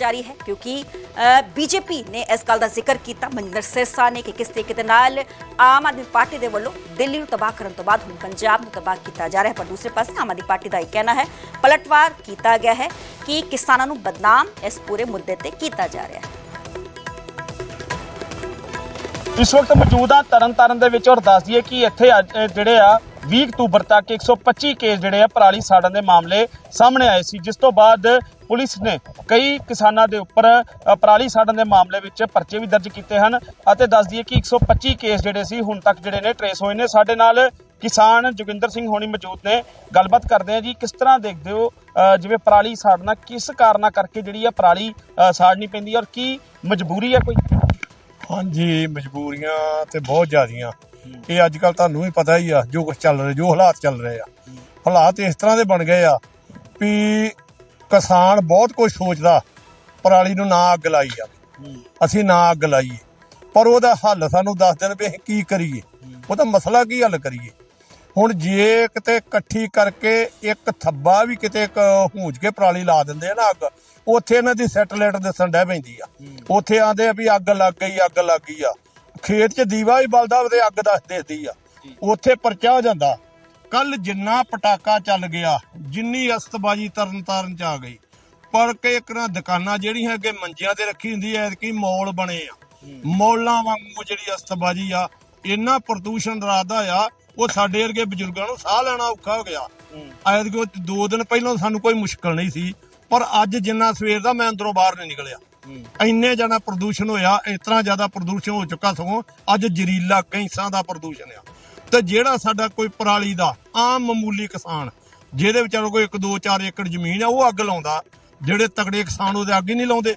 ਜਾਰੀ ਹੈ, ਕਿਉਂਕਿ ਬੀਜੇਪੀ ਨੇ ਇਸ ਗੱਲ ਦਾ ਜ਼ਿਕਰ ਕੀਤਾ, ਮਨਿੰਦਰ ਸਿਰਸਾ ਨੇ ਕਿ ਕਿਸ ਤਰੀਕੇ ਦੇ ਨਾਲ ਆਮ ਆਦਮੀ ਪਾਰਟੀ ਦੇ ਵੱਲੋਂ ਦਿੱਲੀ ਨੂੰ ਤਬਾਹ ਕਰਨ ਤੋਂ ਬਾਅਦ ਹੁਣ ਪੰਜਾਬ ਨੂੰ ਤਬਾਹ ਕੀਤਾ ਜਾ ਰਿਹਾ ਹੈ। ਪਰ ਦੂਸਰੇ ਪਾਸੇ ਆਮ ਆਦਮੀ ਪਾਰਟੀ ਦਾ ਇਹ ਕਹਿਣਾ ਹੈ, ਪਲਟਵਾਰ ਕੀਤਾ ਗਿਆ ਹੈ ਕਿ ਕਿਸਾਨਾਂ ਨੂੰ ਬਦਨਾਮ ਇਸ ਪੂਰੇ ਮੁੱਦੇ ਤੇ ਕੀਤਾ ਜਾ ਰਿਹਾ ਹੈ। ਇਸ ਵਕਤ ਮੌਜੂਦ ਆ, ਤਰਨਤਾਰਨ ਦੇ ਵਿੱਚ, ਔਰ ਦੱਸ ਦਈਏ ਕਿ ਇੱਥੇ ਜਿਹੜੇ ਆ 20 ਅਕਤੂਬਰ ਤੱਕ 125 ਕੇਸ ਜਿਹੜੇ ਆ, ਪਰਾਲੀ ਸਾੜਨ ਦੇ ਮਾਮਲੇ ਸਾਹਮਣੇ ਆਏ ਸੀ, ਜਿਸ ਤੋਂ ਬਾਅਦ ਪੁਲਿਸ ਨੇ ਕਈ ਕਿਸਾਨਾਂ ਦੇ ਉੱਪਰ ਪਰਾਲੀ ਸਾੜਨ ਦੇ ਮਾਮਲੇ ਵਿੱਚ ਪਰਚੇ ਵੀ ਦਰਜ ਕੀਤੇ ਹਨ ਅਤੇ ਦੱਸ ਦਈਏ ਕਿ 125 ਕੇਸ ਜਿਹੜੇ ਸੀ ਹੁਣ ਤੱਕ ਜਿਹੜੇ ਨੇ ਟਰੇਸ ਹੋਏ ਨੇ। ਸਾਡੇ ਨਾਲ ਕਿਸਾਨ ਜੋਗਿੰਦਰ ਸਿੰਘ ਹੋਣੀ ਮੌਜੂਦ ਨੇ। ਗੱਲਬਾਤ ਕਰਦੇ ਆ ਜੀ ਕਿਸ ਤਰ੍ਹਾਂ ਦੇਖਦੇ ਹੋ ਜਿਵੇਂ ਪਰਾਲੀ ਸਾੜਨਾ ਕਿਸ ਕਾਰਨਾਂ ਕਰਕੇ ਜਿਹੜੀ ਆ ਪਰਾਲੀ ਸਾੜਨੀ ਪੈਂਦੀ ਔਰ ਕੀ ਮਜਬੂਰੀ ਹੈ ਕੋਈ? ਹਾਂਜੀ ਮਜਬੂਰੀਆਂ ਤੇ ਬਹੁਤ ਜ਼ਿਆਦੀਆਂ। ਇਹ ਅੱਜ ਕੱਲ ਤੁਹਾਨੂੰ ਵੀ ਪਤਾ ਹੀ ਆ ਜੋ ਕੁਝ ਚੱਲ ਰਿਹਾ ਜੋ ਹਾਲਾਤ ਚੱਲ ਰਹੇ ਆ। ਹਾਲਾਤ ਇਸ ਤਰ੍ਹਾਂ ਦੇ ਬਣ ਗਏ ਆ ਵੀ ਕਿਸਾਨ ਬਹੁਤ ਕੁਝ ਸੋਚਦਾ ਪਰਾਲੀ ਨੂੰ ਨਾ ਅੱਗ ਲਾਈ ਜਾਵੇ। ਅਸੀਂ ਨਾ ਅੱਗ ਲਾਈਏ। ਪਰ ਉਹਦਾ ਹੱਲ ਸਾਨੂੰ ਦੱਸ ਦੇਣ ਵੀ ਅਸੀਂ ਕੀ ਕਰੀਏ। ਉਹਦਾ ਮਸਲਾ ਕੀ ਹੱਲ ਕਰੀਏ? ਹੁਣ ਜੇ ਕਿਤੇ ਇਕੱਠੀ ਕਰਕੇ ਇੱਕ ਥੱਬਾ ਵੀ ਕਿਤੇ ਹੂੰਜ ਕੇ ਪਰਾਲੀ ਲਾ ਦਿੰਦੇ ਆ ਨਾ ਅੱਗ ਉੱਥੇ ਇਹਨਾਂ ਦੀ ਸੈਟਲਾਈਟ ਦੱਸਣ ਡੈ ਪੈਂਦੀ ਆ। ਉੱਥੇ ਆਂਦੇ ਆ ਵੀ ਅੱਗ ਲੱਗ ਗਈ ਅੱਗ ਲੱਗ ਗਈ ਆ। ਖੇਤ 'ਚ ਦੀਵਾ ਹੀ ਬਲਦਾ ਤੇ ਅੱਗ ਦੱਸ ਦੇਦੀ ਆ। ਉੱਥੇ ਪਰਚਾ ਹੋ ਜਾਂਦਾ। ਕੱਲ ਜਿੰਨਾ ਪਟਾਕਾ ਚੱਲ ਗਿਆ ਜਿੰਨੀ ਅਸਤਬਾਜੀ ਤਰਨ ਤਾਰਨ ਚ ਆ ਗਈ। ਪਰ ਕਿ ਇੱਕ ਨਾ ਦੁਕਾਨਾਂ ਜਿਹੜੀਆਂ ਅੱਗੇ ਮੰਜਿਆਂ ਤੇ ਰੱਖੀ ਹੁੰਦੀ ਐ ਕਿ ਮੌਲ ਬਣੇ ਆ। ਮੌਲਾਂ ਵਾਂਗੂ ਜਿਹੜੀ ਅਸਤਬਾਜੀ ਆ ਇੰਨਾ ਪ੍ਰਦੂਸ਼ਣ ਰਾਦਾ ਆ ਉਹ ਸਾਡੇ ਵਰਗੇ ਬਜ਼ੁਰਗਾਂ ਨੂੰ ਸਾਹ ਲੈਣਾ ਔਖਾ ਹੋ ਗਿਆ। ਐਤਕੀ ਦੋ ਦਿਨ ਪਹਿਲਾਂ ਸਾਨੂੰ ਕੋਈ ਮੁਸ਼ਕਲ ਨਹੀਂ ਸੀ ਪਰ ਅੱਜ ਜਿੰਨਾ ਸਵੇਰ ਦਾ ਮੈਂ ਅੰਦਰੋਂ ਬਾਹਰ ਨਹੀਂ ਨਿਕਲਿਆ। ਇੰਨੇ ਜ਼ਿਆਦਾ ਪ੍ਰਦੂਸ਼ਣ ਹੋਇਆ ਇਸ ਤਰ੍ਹਾਂ ਜ਼ਿਆਦਾ ਪ੍ਰਦੂਸ਼ਣ ਹੋ ਚੁੱਕਾ ਸਗੋਂ ਅੱਜ ਜ਼ਰੀਲਾ ਕੈਂਸਾਂ ਦਾ ਪ੍ਰਦੂਸ਼ਣ ਆ। ਤੇ ਜਿਹੜਾ ਸਾਡਾ ਕੋਈ ਪਰਾਲੀ ਦਾ ਆਮ ਮਾਮੂਲੀ ਕਿਸਾਨ ਜਿਹਦੇ ਵਿਚਾਰੋ ਕੋਈ 1 2 4 ਏਕੜ ਜ਼ਮੀਨ ਆ ਉਹ ਅੱਗ ਲਾਉਂਦਾ। ਜਿਹੜੇ ਤਗੜੇ ਕਿਸਾਨ ਉਹਦੇ ਅੱਗ ਹੀ ਨਹੀਂ ਲਾਉਂਦੇ।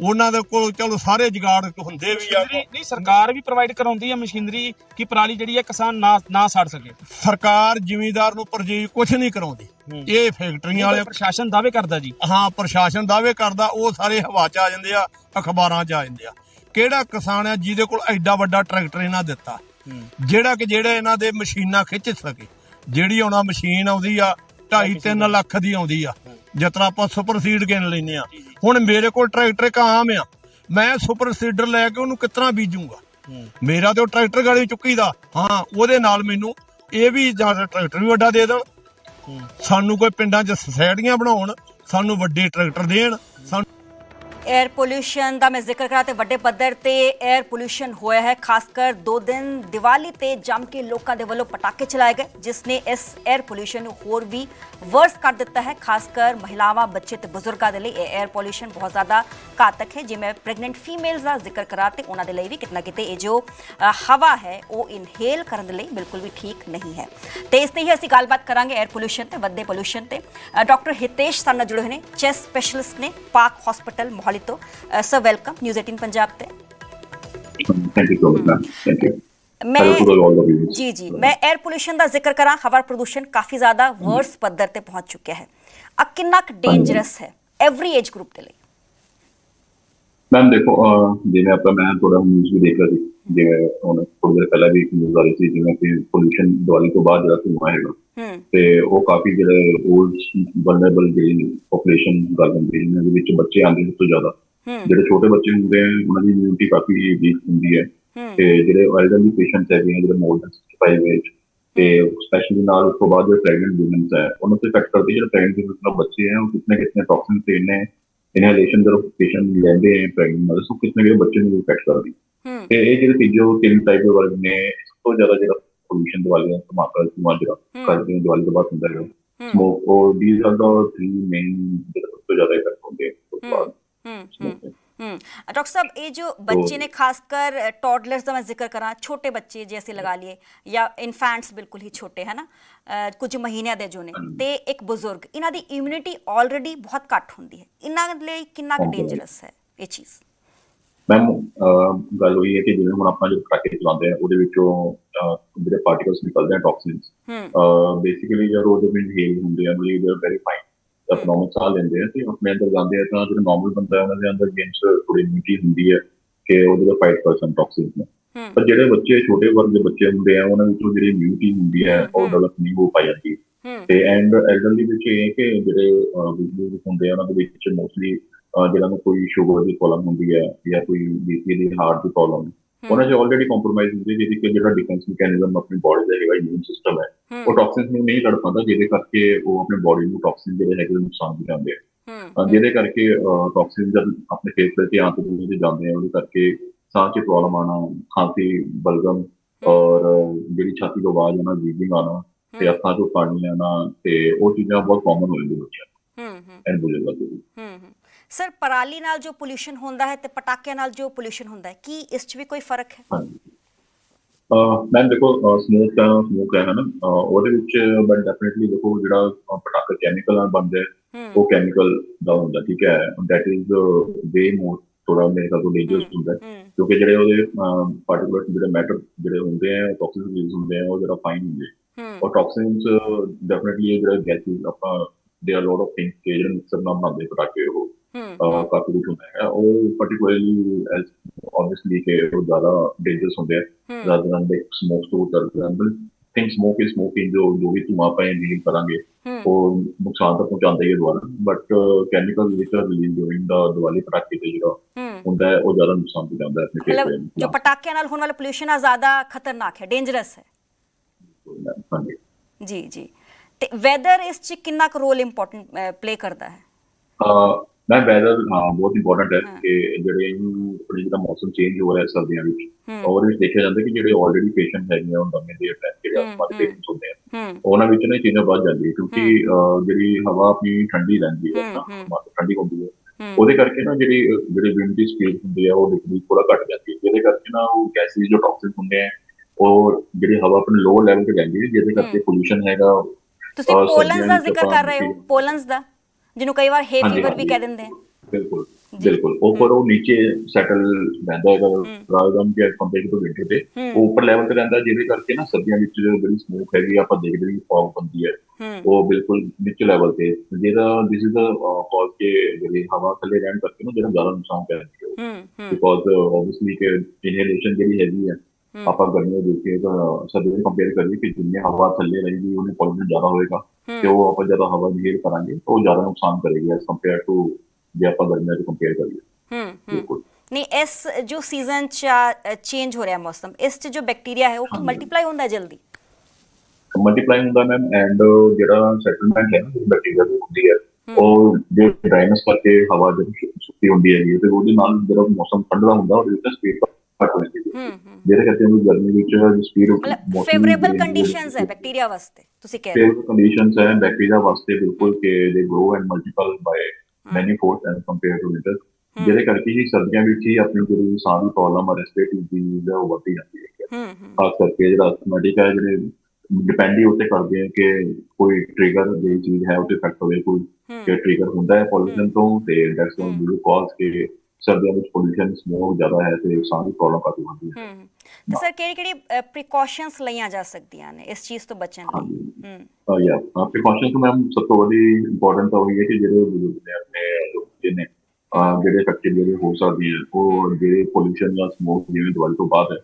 ਉਹਨਾਂ ਦੇ ਕੋਲ ਚਲੋ ਸਾਰੇ ਜੁਗਾੜ ਹੁੰਦੇ ਵੀ ਆ। ਨਹੀਂ ਸਰਕਾਰ ਵੀ ਪ੍ਰੋਵਾਈਡ ਕਰਾਉਂਦੀ ਹੈ ਮਸ਼ੀਨਰੀ ਕਿ ਪਰਾਲੀ ਜਿਹੜੀ ਹੈ ਕਿਸਾਨ ਨਾ ਨਾ ਸਾੜ ਸਕੇ। ਸਰਕਾਰ ਜ਼ਿਮੀਂਦਾਰ ਨੂੰ ਪਰਜੀ ਕੁਝ ਨਹੀਂ ਕਰਾਉਂਦੀ। ਇਹ ਫੈਕਟਰੀਆਂ ਵਾਲੇ ਪ੍ਰਸ਼ਾਸਨ ਦਾਅਵੇ ਕਰਦਾ ਜੀ। ਹਾਂ ਪ੍ਰਸ਼ਾਸਨ ਦਾਅਵੇ ਕਰਦਾ ਉਹ ਸਾਰੇ ਹਵਾ 'ਚ ਆ ਜਾਂਦੇ ਆ ਅਖਬਾਰਾਂ 'ਚ ਆ ਜਾਂਦੇ ਆ। ਕਿਹੜਾ ਕਿਸਾਨ ਆ ਜਿਹਦੇ ਕੋਲ ਐਡਾ ਵੱਡਾ ਟਰੈਕਟਰ ਇਹਨਾਂ ਦਿੱਤਾ? ਜਿਹੜਾ ਕਿ ਜਿਹੜੇ ਇਹਨਾਂ ਦੇ ਮਸ਼ੀਨਾਂ ਖਿੱਚ ਸਕੇ। ਜਿਹੜੀ ਉਹਨਾਂ ਮਸ਼ੀਨ ਆਉਂਦੀ ਆ 2.5 3 ਲੱਖ ਦੀ ਆਉਂਦੀ ਆ। ਜਿਤਨਾ ਆਪਾਂ ਸੁਪਰ ਸੀਡ ਗਿਣ ਲੈਨੇ ਆ। ਹੁਣ ਮੇਰੇ ਕੋਲ ਟਰੈਕਟਰ ਇੱਕ ਆਮ ਆ। ਮੈਂ ਸੁਪਰ ਸੀਡਰ ਲੈ ਕੇ ਉਹਨੂੰ ਕਿਤਨਾ ਬੀਜੂਗਾ? ਮੇਰਾ ਤੇ ਉਹ ਟਰੈਕਟਰ ਗਾੜੀ ਚੁੱਕੀਦਾ। ਹਾਂ ਉਹਦੇ ਨਾਲ ਮੈਨੂੰ ਇਹ ਵੀ ਜ਼ਿਆਦਾ ਟਰੈਕਟਰ ਵੀ ਵੱਡਾ ਦੇ ਦੇਣ। ਸਾਨੂੰ ਕੋਈ ਪਿੰਡਾਂ 'ਚ ਸੁਸਾਇਟੀਆਂ ਬਣਾਉਣ ਸਾਨੂੰ ਵੱਡੇ ਟਰੈਕਟਰ ਦੇਣ ਏਅਰ ਪੋਲੂਸ਼ਨ ਦਾ ਮੈਂ ਜ਼ਿਕਰ ਕਰਾਂ ਤੇ ਵੱਡੇ ਪੱਧਰ ਤੇ ਏਅਰ ਪੋਲੂਸ਼ਨ ਹੋਇਆ ਹੈ, ਖਾਸ ਕਰ ਦੋ ਦਿਨ ਦੀਵਾਲੀ ਤੇ ਜੰਮ ਕੇ ਲੋਕਾਂ ਦੇ ਵੱਲੋਂ ਪਟਾਕੇ ਚਲਾਏ ਗਏ, ਜਿਸ ਨੇ ਇਸ ਏਅਰ ਪੋਲੂਸ਼ਨ ਨੂੰ ਹੋਰ ਵੀ ਵਰਸ ਕਰ ਦਿੱਤਾ ਹੈ ਖਾਸ ਕਰ ਮਹਿਲਾਵਾਂ ਬੱਚੇ ਤੇ ਬਜ਼ੁਰਗਾਂ ਦੇ ਲਈ ਇਹ 에ਅਰ ਪੋਲੂਸ਼ਨ ਬਹੁਤ ਜ਼ਿਆਦਾ ਘਾਤਕ ਹੈ ਜਿਵੇਂ ਪ੍ਰੈਗਨੈਂਟ ਫੀਮੇਲਸ ਦਾ ਜ਼ਿਕਰ ਕਰਾਂ ਤੇ ਉਹਨਾਂ ਦੇ ਲਈ ਵੀ ਕਿਤਨਾ ਕਿਤੇ ਇਹ ਜੋ ਅ, ਹਵਾ ਹੈ ਉਹ ਇਨਹੇਲ ਕਰਨ ਦੇ ਲਈ ਬਿਲਕੁਲ ਵੀ ਠੀਕ ਨਹੀਂ ਹੈ ਤੇ ਇਸ ਤੇ ਹੀ ਅਸੀਂ ਗੱਲਬਾਤ ਕਰਾਂਗੇ 에ਅਰ ਪੋਲੂਸ਼ਨ ਤੇ ਵੱਧਦੇ ਪੋਲੂਸ਼ਨ ਤੇ ਅ, ਡਾਕਟਰ ਹਿਤੇਸ਼ ਸਾਡੇ ਨਾਲ ਜੁੜੇ ਹੋਏ ਨੇ ਚੈਸਟ ਸਪੈਸ਼ਲਿਸਟ ਨੇ ਪਾਕ ਹਸਪੀਟਲ ਮੋਹਾਲੀ ਤੋਂ ਸਰ ਵੈਲਕਮ ਨਿਊਜ਼ 18 ਪੰਜਾਬ ਤੇ Thank you so much, ma'am. Thank you. ਮੈਂ. ਜੀ ਜੀ ਮੈਂ 에ਅਰ ਪੋਲੂਸ਼ਨ ਦਾ ਜ਼ਿਕਰ ਕਰਾਂ ਹਵਾ ਪ੍ਰਦੂਸ਼ਣ ਕਾਫੀ ਜ਼ਿਆਦਾ ਵਰਸ ਪੱਧਰ ਤੇ ਪਹੁੰਚ ਚੁੱਕਿਆ ਹੈ। ਆ ਕਿੰਨਾ ਕੁ ਡੇਂਜਰਸ ਹੈ ਐਵਰੀ ਏਜ ਗਰੁੱਪ ਦੇ ਲਈ? ਮੈਮ ਦੇਖੋ ਜਿਵੇਂ ਆਪਾਂ ਮੈਂ ਥੋੜਾ ਨਿਊਜ਼ ਵੀ ਦੇਖ ਰਿਹਾ ਸੀ ਜਿਵੇਂ ਹੁਣ ਥੋੜੀ ਦੇਰ ਪਹਿਲਾਂ ਵੀ ਇੱਕ ਨਿਊਜ਼ ਆ ਰਹੀ ਸੀ ਜਿਵੇਂ ਕਿ ਪੋਲੂਸ਼ਨ ਦੀਵਾਲੀ ਤੋਂ ਬਾਅਦ ਜਿਹੜਾ ਧੂੰਆਂ ਹੈਗਾ ਤੇ ਉਹ ਕਾਫੀ ਜਿਹੜੇ 올ਡ ਵਲਨਰੇਬਲ ਜਿਹੜੀ ਪੋਪੂਲੇਸ਼ਨ ਗੱਲ ਹੁੰਦੀ ਹੈ ਇਹਨਾਂ ਦੇ ਵਿੱਚ ਬੱਚੇ ਆਉਂਦੇ ਸਭ ਤੋਂ ਜ਼ਿਆਦਾ। ਜਿਹੜੇ ਛੋਟੇ ਬੱਚੇ ਹੁੰਦੇ ਆ ਉਹਨਾਂ ਦੀ ਇਮਿਊਨਿਟੀ ਕਾਫੀ ਵੀਕ ਹੁੰਦੀ ਹੂੰ। ਤੇ ਜਿਹੜੇ ਐਲਡਰਲੀ ਪੇਸ਼ੈਂਟਸ ਹੈਗੇ ਆ ਜਿਹੜੇ ਮੋਰ ਦੈਨ 65 ਏਜ ਤੇ ਸਪੈਸ਼ਲੀ ਨਾਲ ਉਸ ਤੋਂ ਬਾਅਦ ਜਿਹੜੇ ਪ੍ਰੈਗਨੈਂਟ ਔਮਨਸ ਹੈ ਉਹਨਾਂ ਤੇ ਇਫੈਕਟ ਕਰਦੀ ਹੈ ਜਿਹੜੇ ਪ੍ਰੈਗਨੈਂਟ ਔਮਨਸ ਬੱਚੇ ਹੈ ਉਹ ਕਿਤਨੇ ਕਿਤਨੇ ਟੌਕਸਿਨ ਤੇ ਇੰਨੇ ਇਨਹੇਲੇਸ਼ਨ ਜਦੋਂ ਪੇਸ਼ੈਂਟ ਲੈਂਦੇ ਆ ਪ੍ਰੈਗਨੈਂਟ ਮਦਰ ਸੋ ਕਿਤਨੇ ਜਿਹੜੇ ਬੱਚੇ ਨੂੰ ਇਫੈਕਟ ਕਰਦੀ। ਹੂੰ। ਤੇ ਇਹ ਜਿਹੜੇ ਤੀਜੇ ਤਿੰਨ ਟਾਈਪ ਦੇ ਵਾਲੇ ਨੇ ਸਭ ਤੋਂ ਜ਼ਿਆਦਾ ਜਿਹੜਾ ਪੋਲੂਸ਼ਨ ਦਿਵਾਲੀ ਦਾ ਧਮਾਕਾ ਧੂੰਆਂ ਜਿਹੜਾ ਹੂੰ। ਕਰਦੇ ਨੇ ਦਿਵਾਲੀ ਤੋਂ ਬਾਅਦ ਹੁੰਦਾ ਹੈ ਹੂੰ। ਸਮੋਕ ਉਹ are the three main ਜਿਹੜੇ ਸਭ ਤੋਂ ਜ਼ਿਆਦਾ ਇਫੈਕਟ ਹੁੰਦੇ ਉਸ ਤੋਂ ਬਾਅਦ। ਹੂੰ ਹੂੰ smoke ਦੇ। ਹੂੰ ਡਾਕਟਰ ਸਾਹਿਬ ਇਹ ਜੋ ਬੱਚੇ ਨੇ ਖਾਸ ਕਰ ਟੌਡਲਰਸ ਦਾ ਮੈਂ ਜ਼ਿਕਰ ਕਰਾਂ ਛੋਟੇ ਬੱਚੇ ਜੇ ਅਸੀਂ ਲਗਾ ਲਈਏ ਜਾਂ ਇਨਫੈਂਟਸ ਬਿਲਕੁਲ ਹੀ ਛੋਟੇ ਹੈ ਨਾ ਅਹ ਕੁਝ ਮਹੀਨਿਆਂ ਦੇ ਜੋ ਨੇ ਤੇ ਇੱਕ ਬਜ਼ੁਰਗ ਇਹਨਾਂ ਦੀ ਇਮਿਊਨਿਟੀ ਆਲਰੇਡੀ ਬਹੁਤ ਘੱਟ ਹੁੰਦੀ ਹੈ ਇਹਨਾਂ ਲਈ ਕਿੰਨਾ ਕੁ ਹਾਂਜੀ। ਡੇਂਜਰਸ ਹੈ ਇਹ ਚੀਜ਼ ਮੈਮ ਗੱਲ ਹੋਈ ਹੈ ਕਿ ਜਿਵੇਂ ਹੁਣ ਆਪਾਂ ਜੋ ਪਟਾਕੇ ਚਲਾਉਂਦੇ ਆ ਉਹਦੇ ਵਿੱਚੋਂ ਅਹ, ਜਿਹੜੇ ਪਾਰਟੀਕਲਸ ਨਿਕਲਦੇ ਆ ਟੌਕਸਿਨਸ ਹੂੰ ਬੇਸਿਕਲੀ ਜਦੋਂ ਉਹਦੇ ਵਿੱਚ ਹੀਲ ਹੁੰਦੇ ਆ ਬਲੀ ਦੇ ਵੈਰੀ ਫਾਈਨ ਨੋਰਮਲ ਸਾਹ ਲੈਂਦੇ ਆ ਤੇ ਆਪਣੇ ਅੰਦਰ ਜਾਂਦੇ ਆ ਤਾਂ ਜਿਹੜਾ ਨਾਰਮਲ ਬੰਦਾ ਉਹਨਾਂ ਦੇ ਅੰਦਰ ਗੇਮਸ ਥੋੜੀ ਇਮਿਊਨਿਟੀ ਹੁੰਦੀ ਹੈ ਕਿ ਉਹਦੇ ਦਾ ਫਾਈਟ ਪਰਸਨ ਟੌਕਸਿਨਸ ਨੇ। ਪਰ ਜਿਹੜੇ ਬੱਚੇ ਛੋਟੇ ਵਰਗ ਦੇ ਬੱਚੇ ਹੁੰਦੇ ਆ ਉਹਨਾਂ ਵਿੱਚੋਂ ਜਿਹੜੀ ਇਮਿਊਨਿਟੀ ਹੁੰਦੀ ਹੈ ਉਹ। ਡਿਵੈਲਪ ਨਹੀਂ ਹੋ ਪਾਈ ਜਾਂਦੀ। ਤੇ ਐਂਡ ਐਲਡਰਲੀ ਵਿੱਚ ਇਹ ਹੈ ਕਿ ਜਿਹੜੇ ਬਜ਼ੁਰਗ ਹੁੰਦੇ ਆ ਉਹਨਾਂ ਦੇ ਵਿੱਚ ਮੋਸਟਲੀ ਨੂੰ ਕੋਈ ਸ਼ੂਗਰ ਦੀ ਪ੍ਰੋਬਲਮ ਹੁੰਦੀ ਹੈ ਜਾਂ ਕੋਈ ਬੀਪੀ ਦੀ ਹਾਰਟ ਦੀ ਪ੍ਰੋਬਲਮ ਉਹਨਾਂ 'ਚ ਆਲਰੇਡੀ ਕੰਪਰੋਮਾਈਜ਼ ਹੁੰਦੀ ਹੈ ਜਿਹਦੀ ਕਿ ਜਿਹੜਾ ਡਿਫੈਂਸ ਮੈਕੈਨਿਜ਼ਮ ਆਪਣੀ ਬਾਡੀ ਦਾ ਹੈਗਾ ਇਮਿਊਨ ਸਿਸਟਮ ਹੈ ਉਹ ਟੌਕਸਿਨਸ ਨੂੰ ਨਹੀਂ ਲੜ ਪਾਉਂਦਾ ਜਿਹਦੇ ਕਰਕੇ ਉਹ ਆਪਣੀ ਬਾਡੀ ਨੂੰ ਟੌਕਸਿਨ ਜਿਹੜੇ ਹੈਗੇ ਨੁਕਸਾਨ ਪਹੁੰਚਾਉਂਦੇ ਆ। ਜਿਹਦੇ ਕਰਕੇ ਟੌਕਸਿਨ ਜਦ ਆਪਣੇ ਫੇਫੜੇ ਤੇ ਆਂਤ ਦੇ ਵਿੱਚ ਜਾਂਦੇ ਆ ਉਹਦੇ ਕਰਕੇ ਸਾਹ 'ਚ ਪ੍ਰੋਬਲਮ ਆਣਾ ਖਾਂਸੀ ਬਲਗਮ ਔਰ ਜਿਹੜੀ ਛਾਤੀ ਤੋਂ ਆਵਾਜ਼ ਆਣਾ ਵੀਜ਼ਿੰਗ ਆਣਾ ਤੇ ਅੱਖਾਂ ਤੋਂ ਪਾਣੀ ਆਣਾ ਤੇ ਉਹ ਚੀਜ਼ਾਂ ਬਹੁਤ ਕਾਮਨ ਹੋ ਜਾਂਦੀਆਂ ਬੱਚਿਆਂ ਹੂੰ ਹੂੰ। ਐਂਡ ਬੁਝੇਗਾ ਤੇ ਹੂੰ ਹੂੰ। ਸਰ ਪਰਾਲੀ ਨਾਲ ਜੋ ਪੋਲੂਸ਼ਨ ਹੁੰਦਾ ਹੈ ਤੇ ਪਟਾਕਿਆਂ ਨਾਲ ਜੋ ਪੋਲੂਸ਼ਨ ਹੁੰਦਾ ਹੈ ਕੀ ਇਸ 'ਚ ਵੀ ਕੋਈ ਫ਼ਰਕ ਹੈ? ਮੈਂ ਦੇਖੋ ਸਮੋਕ ਦਾ ਸਮੋਕ ਹੈ ਨਾ ਉਹਦੇ ਵਿੱਚ ਬਟ ਡੈਫੀਨਿਟਲੀ ਦੇਖੋ ਜਿਹੜਾ ਪਟਾਕਾ ਕੈਮੀਕਲ ਨਾਲ ਬਣਦਾ ਹੈ। ਉਹ ਕੈਮੀਕਲ ਦਾ ਹੁੰਦਾ ਠੀਕ ਹੈ? ਦੈਟ ਇਜ਼ ਵੇ ਮੋਰ ਥੋੜਾ ਮੇਰੇ ਤੋਂ ਡੇਂਜਰਸ ਹੁੰਦਾ ਕਿਉਂਕਿ ਜਿਹੜੇ ਉਹਦੇ ਪਾਰਟਿਕੂਲਰ ਜਿਹੜੇ ਮੈਟਰ ਜਿਹੜੇ ਹੁੰਦੇ ਆ ਟੌਕਸਿਨ ਰਿਲੀਜ਼ ਹੁੰਦੇ ਆ ਉਹ ਜਿਹੜਾ ਫਾਈਨ ਹੁੰਦੇ ਆ। ਔਰ ਟੌਕਸਿਨਸ ਡੈਫੀਨਿਟਲੀ ਇਹ ਜਿਹੜਾ ਗੈਸਿਸ ਆਪਾਂ they are lot of things ਕਿ ਜਿਹੜੇ ਮਿਕਸਰ ਨਾਲ ਬਣਾਉਂਦੇ ਪਟਾਕੇ ਉਹ। ਕਾਫੀ ਕੁਝ ਹੁੰਦਾ ਹੈ ਉਹ ਪਾਰਟਿਕੂਲਰਲੀ ਆਬਵੀਅਸਲੀ ਕਿ ਉਹ ਜ਼ਿਆਦਾ ਡੇਂਜਰਸ ਹੁੰਦੇ ਆ ਹੂੰ rather than the smoke to for example think smoke is smoking ਜੋ ਜੋ ਵੀ ਧੂੰਆਂ ਆਪਾਂ ਇਨਹੇਲ ਕਰਾਂਗੇ ਹੂੰ ਉਹ ਨੁਕਸਾਨ ਤਾਂ ਪਹੁੰਚਾਉਂਦਾ ਹੀ ਹੈ ਦੁਆਰਾ ਬਟ ਕੈਮੀਕਲ ਵਿਚ ਆਰ ਰਿਲੀਜ਼ ਡੂਰਿੰਗ ਦਾ ਦੀਵਾਲੀ ਪਟਾਕੇ ਤੇ ਜਿਹੜਾ ਹੂੰ ਹੁੰਦਾ ਹੈ ਉਹ ਜ਼ਿਆਦਾ ਨੁਕਸਾਨ ਪਹੁੰਚਾਉਂਦਾ ਹੈ ਆਪਣੇ ਮਤਲਬ ਫੇਫੜੇ ਜੋ ਨੂੰ ਪਟਾਕਿਆਂ ਨਾਲ ਹੋਣ ਵਾਲਾ ਪੋਲੂਸ਼ਨ ਆ ਜ਼ਿਆਦਾ ਖਤਰਨਾਕ ਹੈ ਡੇਂਜਰਸ ਹੈ ਹਾਂਜੀ ਜੀ ਜੀ ਤੇ ਵੈਦਰ ਇਸ 'ਚ ਕਿੰਨਾ ਕੁ ਰੋਲ ਇੰਪੋਰਟੈਂਟ ਪਲੇ ਕਰਦਾ ਹੈ ਅਹ ਮੈਂ ਵੈਦਰ ਹਾਂ ਬਹੁਤ ਇੰਪੋਰਟੈਂਟ ਹੈ ਹਾਂ। ਕਿ ਜਿਹੜੇ ਇਹਨੂੰ ਆਪਣੀ ਜਿਹੜਾ ਮੌਸਮ ਚੇਂਜ ਹੋ ਰਿਹਾ ਸਰਦੀਆਂ ਵਿੱਚ ਹੂੰ। ਉਹਦੇ ਵਿੱਚ ਦੇਖਿਆ ਜਾਂਦਾ ਕਿ ਜਿਹੜੇ ਆਲਰੇਡੀ ਪੇਸ਼ੈਂਟ ਹੈਗੇ ਆ ਉਹ ਦਮੇ ਦੇ ਅਟੈਕ ਜਿਹੜੇ ਹੂੰ, ਆਪਾਂ ਹੂੰ। ਪੇਸ਼ੈਂਟ ਹੁੰਦੇ ਆ ਹੂੰ। ਉਹਨਾਂ ਵਿੱਚ ਨਾ ਚੀਜ਼ਾਂ ਵੱਧ ਜਾਂਦੀਆਂ ਕਿਉਂਕਿ ਅਹ, ਜਿਹੜੀ ਹਵਾ ਆਪਣੀ ਠੰਡੀ ਰਹਿੰਦੀ ਹੈ ਹੂੰ, ਨਾ ਹੂੰ। ਠੰਡੀ ਹੁੰਦੀ ਹੈ। ਹੂੰ। ਉਹਦੇ ਕਰਕੇ ਨਾ ਜਿਹੜੀ ਜਿਹੜੀ ਵਿੰਡ ਦੀ ਸਪੀਡ ਹੁੰਦੀ ਹੈ ਉਹ ਡਿਕਰੀਜ਼ ਥੋੜਾ ਘਟ ਜਾਂਦੀ ਹੈ। ਜਿਹਦੇ ਕਰਕੇ ਨਾ ਉਹ ਗੈਸਿਸ ਜੋ ਟੌਕਸਿਕ ਹੁੰਦੇ ਆ ਉਹ ਜਿਹੜੀ ਹਵਾ ਆਪਣੇ ਲੋਅਰ ਲੈਵਲ ਤੇ ਜਾਂਦੀ ਹੈ ਜਿਹਦੇ ਕਰਕੇ ਪੋਲੂਸ਼ਨ ਹੈਗਾ ਤੁਸੀਂ ਔਰ ਪੋਲਨਸ ਦਾ ਜ਼ਿਕਰ ਕਰ ਰਹੇ ਹੋ ਪੋਲਨਸ ਦਾ? ਜਿਹਨੂੰ ਕਈ ਵਾਰ ਹੇ ਫੀਵਰ ਵੀ। ਕਹਿ ਦਿੰਦੇ ਆ। ਬਿਲਕੁਲ ਜੀ। ਬਿਲਕੁਲ। ਉਹ ਨੀਚੇ ਸੈਟਲ ਰਹਿੰਦਾ ਹੈਗਾ ਰਾਜਧਾਨ ਕੇ ਕੰਪੇਅਰ ਟੂ ਵਿੰਟਰ ਤੇ। ਉਹ ਉੱਪਰ ਲੈਵਲ ਤੇ ਰਹਿੰਦਾ ਜਿਹਦੇ ਕਰਕੇ ਨਾ ਸਰਦੀਆਂ ਵਿੱਚ ਜਿਹੜੀ ਸਮੋਕ ਹੈਗੀ ਆਪਾਂ ਦੇਖਦੇ ਵੀ ਫੌਗ ਬੰਦੀ ਹੈ। ਉਹ ਬਿਲਕੁਲ ਨੀਚੇ ਲੈਵਲ ਤੇ। ਜਿਹਦਾ ਦਿਸ ਇਜ਼ ਦਾ ਕਾਜ਼ ਕਿ ਜਿਹੜੀ ਹਵਾ ਥੱਲੇ ਰਹਿਣ ਕਰਕੇ ਨਾ ਜਿਹੜਾ ਜ਼ਿਆਦਾ ਨੁਕਸਾਨ ਕਰਦੀ ਹੈ। ਬਿਕੋਜ਼ ਆਬਵੀਅਸਲੀ ਕਿ ਇਨਹੇਲੇਸ਼ਨ ਜਿਹੜੀ ਹੈਗੀ ਹੈ। ਆਪਾਂ ਗਰਮੀਆਂ ਦੇ ਕੇ ਤਾਂ ਸਰਦੀਆਂ ਕੰਪੇਅਰ ਕਰੀਏ ਕਿ ਜਿੰਨੀ ਹਵਾ ਥੱਲੇ ਰਹੇਗੀ ਉਹਨੇ ਪੋਲੂਸ਼ਨ ਜ਼ਿਆਦਾ ਹੋਏਗਾ। ਹੂੰ। ਤੇ ਉਹ ਆਪਾਂ ਜ਼ਿਆਦਾ ਹਵਾ ਇਨਹੇਲ ਕਰਾਂਗੇ ਤਾਂ ਉਹ ਜ਼ਿਆਦਾ ਨੁਕਸਾਨ ਕਰੇਗੀ ਐਸ ਕੰਪੇਅਰ ਟੂ ਜੇ ਆਪਾਂ ਗਰਮੀਆਂ ਤੋਂ ਕੰਪੇਅਰ ਕਰੀਏ ਹੂੰ ਹੂੰ ਬਿਲਕੁਲ ਨਹੀਂ ਇਸ ਜੋ ਸੀਜ਼ਨ ਚ ਚੇਂਜ ਹੋ ਰਿਹਾ ਮੌਸਮ ਇਸ ਚ ਜੋ ਬੈਕਟੀਰੀਆ ਹੈ ਉਹ ਹਾਂਜੀ। ਮਲਟੀਪਲਾਈ ਹੁੰਦਾ ਹੈ ਜਲਦੀ ਮਲਟੀਪਲਾਈ ਹੁੰਦਾ ਮੈਮ ਐਂਡ ਜਿਹੜਾ ਸੈਟਲਮੈਂਟ ਹੈ ਨਾ ਬੈਕਟੀਰੀਆ ਦੀ ਹੁੰਦੀ ਹੈ ਉਹ ਜੇ ਡਰਾਈਨੈਸ ਕਰਕੇ ਹਵਾ ਜਿਹੜੀ ਸੁੱਕੀ ਹੁੰਦੀ ਹੈ ਤੇ ਉਹਦੇ ਨਾਲ ਜਿਹੜਾ ਮੌਸਮ ਠੰਡਾ ਹੁੰਦਾ ਉਹਦੇ ਵਿੱਚ ਸਪੀਡ ਘੱਟ ਹੋ ਜਾਂਦੀ ਹੈ ਹੂੰ। ਹੂੰ ਜਿਹਦੇ ਕਰਕੇ ਉਹਨੂੰ ਗਰਮੀ ਵਿੱਚ ਸਪੀਡ ਮਤਲਬ ਫੇਵਰੇਬਲ ਕੰਡੀਸ਼ਨਸ ਹੈ ਬੈਕਟੀਰੀਆ ਵਾਸਤੇ ਤੁਸੀਂ ਕਹਿ ਰਹੇ ਹੋ। ਫੇਵਰੇਬਲ ਕੰਡੀਸ਼ਨਸ ਹੈ ਬੈਕਟੀਰੀਆ ਵਾਸਤੇ ਬਿਲਕੁਲ ਕਿ ਦੇ grow and multiple by many force and compare to winter ਜਿਹਦੇ ਕਰਕੇ ਹੀ ਸਰਦੀਆਂ ਵਿੱਚ ਹੀ ਆਪਣੀ ਜਿਹੜੀ ਸਾਹ ਦੀ ਪ੍ਰੋਬਲਮ ਆ ਰੈਸਪੀਰੇਟਰੀ ਡਿਜ਼ੀਜ਼ ਹੈ ਉਹ ਵੱਧਦੀ ਜਾਂਦੀ ਹੈ। ਹੂੰ ਹੂੰ। ਖਾਸ ਕਰਕੇ ਜਿਹੜਾ ਅਸਥਮੈਟਿਕ ਹੈ ਜਿਹੜੇ ਡਿਪੈਂਡ ਹੀ ਉੱਤੇ ਕਰਦੇ ਆ ਕਿ ਕੋਈ ਟ੍ਰਿਗਰ ਜਿਹੜੀ ਚੀਜ਼ ਹੈ ਉੱਤੇ ਇਫੈਕਟ ਹੋਵੇ ਕੋਈ ਹੂੰ। ਕਿ ਟ੍ਰਿਗਰ ਹੁੰਦਾ ਹੈ ਪੋਲੂਸ਼ਨ ਤੋਂ ਤੇ ਦੈਟਸ ਵਾਈ ਵੀ ਕਾਜ਼ ਕਿ ਸਰਦੀਆਂ ਵਿੱਚ ਪੋਲੂਸ਼ਨ ਸਮੋਕ ਜ਼ਿਆਦਾ ਹੈ ਤੇ ਸਾਹ ਦੀ ਪ੍ਰੋਬਲਮ ਕਾਫੀ ਹੁੰਦੀ ਹੈ। ਹੂੰ ਹੂੰ। ਤੇ ਸਰ ਕਿਹੜੀ ਕਿਹੜੀ ਪ੍ਰੀਕਾਸ਼ਨਸ ਲਈਆਂ ਜਾ ਸਕਦੀਆਂ ਨੇ ਇਸ ਚੀਜ਼ ਤੋਂ ਬਚਣ ਲਈ? ਹੂੰ। ਹਾਂ ਯਾ ਪ੍ਰੀਕਾਸ਼ਨ ਤੋਂ ਮੈਮ ਸਭ ਤੋਂ ਵੱਡੀ ਇੰਪੋਰਟੈਂਟ ਤਾਂ ਉਹੀ ਹੈ ਕਿ ਜਿਹੜੇ ਬਜ਼ੁਰਗ ਨੇ ਆਪਣੇ ਲੋਕ ਜਿਹਨੇ ਅਹ, ਜਿਹੜੇ ਇਫੈਕਟਿਵ ਜਿਹੜੇ ਹੋ ਸਕਦੇ ਆ ਉਹ ਜਿਹੜੇ ਪੋਲੂਸ਼ਨ ਜਾਂ ਸਮੋਕ ਜਿਵੇਂ ਦਿਵਾਲੀ ਤੋਂ ਬਾਅਦ ਹੈ।